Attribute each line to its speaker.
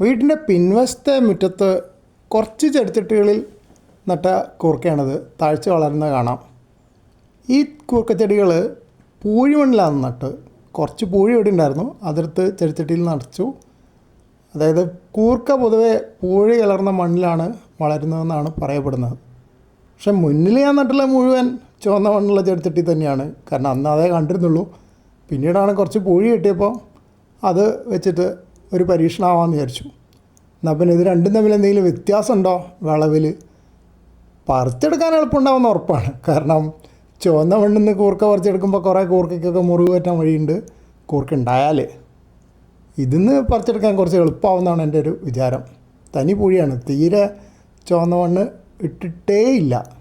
Speaker 1: വീടിന്റെ പിൻവശത്തെ മുറ്റത്ത് കുറച്ച് ചെടിച്ചട്ടികളിൽ നട്ട കൂർക്കയാണിത്. താഴ്ച വളരുന്ന കാണാം. ഈ കൂർക്കച്ചെടികൾ പൂഴിമണ്ണിലാണ് നട്ട് കുറച്ച് പൂഴി ഇവിടെ ഉണ്ടായിരുന്നു. അതിർത്ത് ചെടിച്ചട്ടിയിൽ നടച്ചു അതായത് കൂർക്ക പൊതുവെ പൂഴി കലർന്ന മണ്ണിലാണ് വളരുന്നതെന്നാണ് പറയപ്പെടുന്നത്. പക്ഷെ മുന്നിൽ ഞാൻ നട്ടുള്ള മുഴുവൻ ചുവന്ന മണ്ണുള്ള ചെടിച്ചട്ടി തന്നെയാണ്. കാരണം അന്ന് അതേ കണ്ടിരുന്നുള്ളൂ. പിന്നീടാണ് കുറച്ച് പൂഴി കിട്ടിയപ്പോൾ അത് വെച്ചിട്ട് ഒരു പരീക്ഷണമാവാമെന്ന് വിചാരിച്ചു. എന്നാൽ പിന്നെ ഇത് രണ്ടും തമ്മിൽ എന്തെങ്കിലും വ്യത്യാസം ഉണ്ടോ വിളവിൽ? പറിച്ചെടുക്കാൻ എളുപ്പമുണ്ടാവുന്ന ഉറപ്പാണ്. കാരണം ചുവന്ന മണ്ണിൽ നിന്ന് കൂർക്ക പറിച്ചെടുക്കുമ്പോൾ കുറേ കൂർക്കയ്ക്കൊക്കെ മുറിവ് പറ്റാൻ വഴിയുണ്ട്. കൂർക്ക ഉണ്ടായാൽ ഇതിന്ന് പറിച്ചെടുക്കാൻ കുറച്ച് എളുപ്പമാവുന്നതാണ് എന്റെ ഒരു വിചാരം. തനി പൂഴിയാണ്. തീരെ ചുവന്ന മണ്ണ് ഇട്ടിട്ടേ ഇല്ല